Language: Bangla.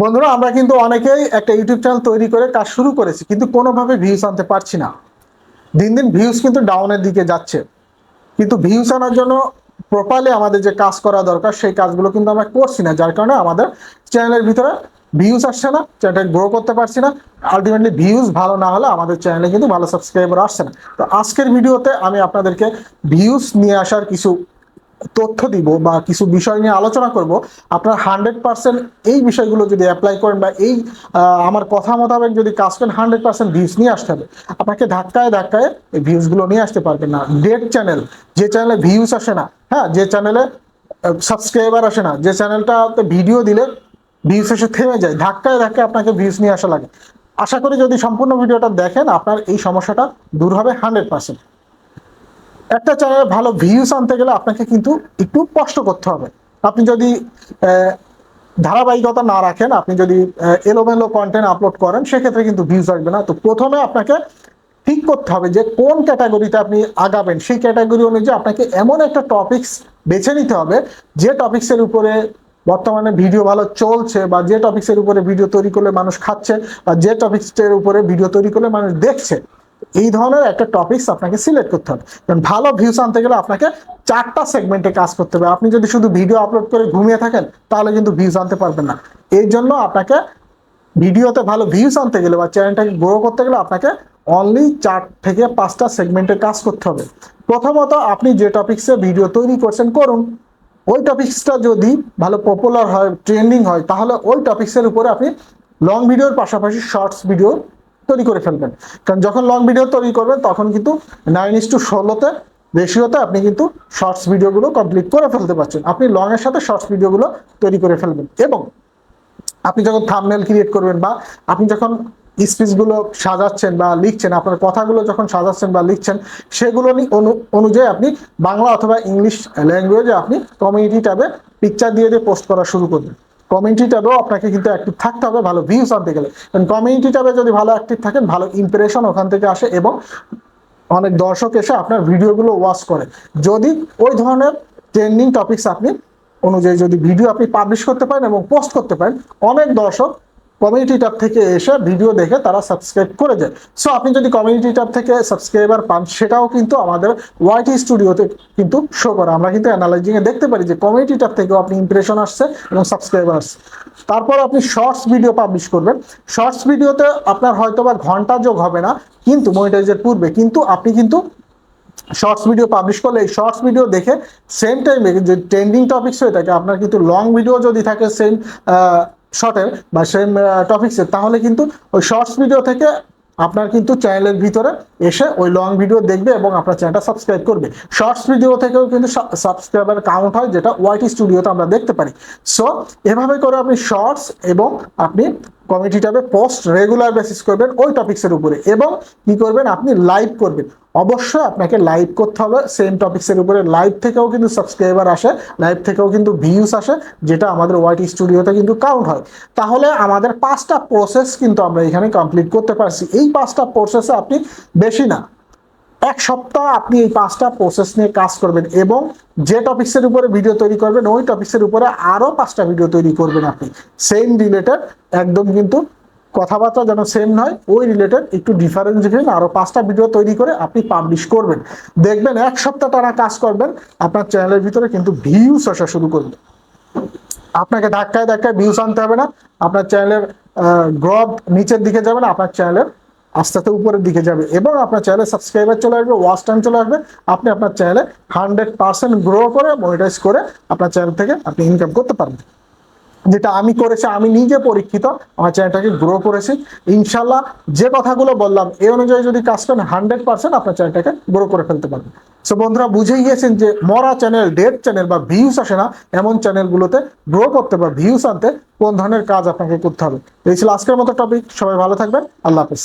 বন্ধুরা, আমরা কিন্তু অনেকেই একটা ইউটিউব চ্যানেল তৈরি করে কাজ শুরু করেছি, কিন্তু কোনোভাবে ভিউজ আনতে পারছি না। দিন দিন ভিউজ কিন্তু ডাউনের দিকে যাচ্ছে। কিন্তু ভিউজ আনার জন্য প্রপারলি আমাদের যে কাজ করা দরকার, সেই কাজগুলো কিন্তু আমরা করছি না, যার কারণে আমাদের চ্যানেলের ভিতরে ভিউজ আসছে না চ্যানেলটা গ্রো করতে পারছি না। আলটিমেটলি ভিউজ ভালো না হলে আমাদের চ্যানেলে কিন্তু ভালো সাবস্ক্রাইবার আসছে না। তো আজকের ভিডিওতে আমি আপনাদেরকে ভিউজ নিয়ে আসার কিছু তথ্য দিব বা কিছু বিষয় নিয়ে আলোচনা করব, আপনার হান্ড্রেড পার্সেন্ট এই বিষয়গুলো যদি অ্যাপ্লাই করেন বা এই আমার কথা মোতাবেক যদি কাজ করেন, হান্ড্রেড পার্সেন্ট ভিউজ নিয়ে আসতে হবে। আপনাকে ধাক্কায় ধাক্কায় এই ভিউজগুলো নিয়ে আসতে পারবেন না। ডেড চ্যানেল যে চ্যানেলে ভিউজ আসে না হ্যাঁ যে চ্যানেলে সাবস্ক্রাইবার আসে না, যে চ্যানেলটাতে ভিডিও দিলে ভিউজ এসে থেমে যায়, ধাক্কায় ধাক্কায় আপনাকে ভিউজ নিয়ে আসা লাগে। আশা করি যদি সম্পূর্ণ ভিডিওটা দেখেন, আপনার এই সমস্যাটা দূর হবে হান্ড্রেড পার্সেন্ট। একটা চ্যানেলে ভালো ভিউস আনতে গেলে আপনাকে কিন্তু একটু কষ্ট করতে হবে। আপনি যদি ধারাবাহিকতা না রাখেন, আপনি যদি এলোমেলো কন্টেন্ট আপলোড করেন, সেক্ষেত্রে কিন্তু ভিউজ আসবে না। তো প্রথমে আপনাকে ঠিক করতে হবে যে কোন ক্যাটাগরিতে আপনি আগাবেন। সেই ক্যাটাগরি অনুযায়ী আপনাকে এমন একটা টপিকস বেছে নিতে হবে, যে টপিক্সের উপরে বর্তমানে ভিডিও ভালো চলছে বা যে টপিক্সের উপরে ভিডিও তৈরি করলে মানুষ খাচ্ছে, বা যে টপিক্সের উপরে ভিডিও তৈরি করলে মানুষ দেখছে। এই ধরনের একটা টপিকস আপনাকে সিলেক্ট করতে হবে। কারণ ভালো ভিউস আনতে গেলে আপনাকে চারটা সেগমেন্টে কাজ করতে হবে। আপনি যদি শুধু ভিডিও আপলোড করে ঘুমিয়ে থাকেন, তাহলে কিন্তু ভিউস আনতে পারবেন না। এই জন্য আপনাকে ভিডিওতে ভালো ভিউস আনতে গেলে বা চ্যানেলটাকে গ্রো করতে গেলে আপনাকে অনলি চার থেকে পাঁচটা সেগমেন্টে কাজ করতে হবে। প্রথমত আপনি যে টপিক্সে ভিডিও তৈরি করছেন, করুন। ওই টপিক্সটা যদি ভালো পপুলার হয় ট্রেন্ডিং হয়, তাহলে ওই টপিক্সের উপরে আপনি লং ভিডিওর পাশাপাশি শর্টস ভিডিও তৈরি করে ফেলবেন। কারণ যখন লং ভিডিও তৈরি করবেন, তখন কিন্তু নাইন ইস টু ষোলোতে রেশিওতে আপনি কিন্তু শর্টস ভিডিওগুলো কমপ্লিট করে ফেলতে পারছেন। আপনি লং এর সাথে শর্টস ভিডিওগুলো তৈরি করে ফেলবেন। এবং আপনি যখন থামনেল ক্রিয়েট করবেন বা আপনি যখন স্পিচগুলো সাজাচ্ছেন বা লিখছেন, আপনার কথাগুলো যখন সাজাচ্ছেন বা লিখছেন, সেগুলো অনুযায়ী আপনি বাংলা অথবা ইংলিশ ল্যাঙ্গুয়েজে আপনি কমিউনিটি ট্যাবে পিকচার দিয়ে দিয়ে পোস্ট করা শুরু করবেন। কমিউনিটি ট্যাবেও আপনাকে কিন্তু অ্যাক্টিভ থাকতে হবে, ভালো ভিউস আনতে গেলে। কারণ কমিউনিটি ট্যাবে যদি ভালো অ্যাক্টিভ থাকেন, ভালো ইম্প্রেশন ওখান থেকে আসে এবং অনেক দর্শক এসে আপনার ভিডিওগুলো ওয়াচ করে। যদি ওই ধরনের ট্রেন্ডিং টপিকস আপনি অনুযায়ী যদি ভিডিও আপনি পাবলিশ করতে পারেন এবং পোস্ট করতে পারেন, অনেক দর্শক কমিউনিটি ট্যাব থেকে এসে ভিডিও দেখে তারা সাবস্ক্রাইব করে যায় সো আপনি যদি কমিউনিটি ট্যাব থেকে সাবস্ক্রাইবার পান, সেটাও কিন্তু আমাদের ওয়াইটি স্টুডিওতে কিন্তু শো করে। আমরা কিন্তু অ্যানালাইজিং এ দেখতে পারি যে কমিউনিটি ট্যাব থেকেও আপনি ইমপ্রেশন আসছে এবং সাবস্ক্রাইবার আসছে। তারপর আপনি শর্টস ভিডিও পাবলিশ করবেন। শর্টস ভিডিওতে আপনার হয়তো বা ঘণ্টা যোগ হবে না, কিন্তু মনিটাইজের পূর্বে কিন্তু আপনি কিন্তু শর্টস ভিডিও পাবলিশ করলে এই শর্টস ভিডিও দেখে সেম টাইমে যে ট্রেন্ডিং টপিক্স হয়ে থাকে আপনার কিন্তু লং ভিডিও যদি থাকে সেম শর্টের বা সেম টপিক্সের তাহলে কিন্তু ওই শর্টস ভিডিও থেকে আপনার কিন্তু চ্যানেলের ভিতরে এসে ওই লং ভিডিও দেখবে এবং আপনার চ্যানেলটা সাবস্ক্রাইব করবে। শর্টস ভিডিও থেকেও কিন্তু সাবস্ক্রাইবার কাউন্ট হয়, যেটা ওয়াইটি স্টুডিওতে আমরা দেখতে পারি। সো এভাবে করে আপনি শর্টস এবং আপনি কমিটি ট্যাবে পোস্ট রেগুলার বেসিস করবেন ওই টপিক্সের উপরে। এবং কি করবেন? আপনি লাইভ করবেন। অবশ্যই আপনাকে লাইভ করতে হবে। সেম টপিক্সের উপরে লাইভ থেকেও কিন্তু সাবস্ক্রাইবার আসে লাইভ থেকেও কিন্তু ভিউস আসে, যেটা আমাদের ওয়াইটি স্টুডিওতে কিন্তু কাউন্ট হয়। তাহলে আমাদের পাঁচটা প্রসেস কিন্তু আমরা এখানে কমপ্লিট করতে পারছি। এই পাঁচটা প্রসেসে আপনি বেশি না। এক সপ্তাহ আপনি এই পাঁচটা প্রসেস নিয়ে কাজ করবেন এবং যে টপিক্সের উপরে ভিডিও তৈরি করবেন, ওই টপিক্সের উপরে আরও পাঁচটা ভিডিও তৈরি করবেন আপনি। সেম রিলেটেড একদম কিন্তু কথাবার্তা যেন সেম নয়, ওই রিলেটেড একটু ডিফারেন্স ডিফারেন্ট আরও পাঁচটা ভিডিও তৈরি করে আপনি পাবলিশ করবেন। দেখবেন এক সপ্তাহ টানা কাজ করবেন, আপনার চ্যানেলের ভিতরে কিন্তু ভিউস আসা শুরু করবে। আপনাকে ধাক্কায় ধাক্কায় ভিউস আনতে হবে না, আপনার চ্যানেলের গ্রোথ নিচের দিকে যাবে না, আপনার চ্যানেলের আস্তে আস্তে উপরের দিকে যাবে এবং আপনার চ্যানেলে সাবস্ক্রাইবার চলে আসবে ওয়াচ টাইম চলে আসবে। আপনি আপনার চ্যানেলে হান্ড্রেড পার্সেন্ট গ্রো করে মনিটাইজ করে আপনার চ্যানেল থেকে আপনি ইনকাম করতে পারবেন। যেটা আমি করেছি, আমি নিজে পরীক্ষিত, আমার চ্যানেলটাকে গ্রো করেছি। ইনশাল্লাহ যে কথাগুলো বললাম এই অনুযায়ী যদি কাজ করেন হান্ড্রেড পার্সেন্ট আপনার চ্যানেলটাকে গ্রো করে ফেলতে পারবেন। সো বন্ধুরা বুঝে গিয়েছেন যে মরা চ্যানেল ডেড চ্যানেল বা ভিউস আসে না, এমন চ্যানেলগুলোতে গ্রো করতে বা ভিউস আনতে কোন ধরনের কাজ আপনাকে করতে হবে? এই ছিল আজকের মতো টপিক সবাই ভালো থাকবেন। আল্লাহ হাফিজ।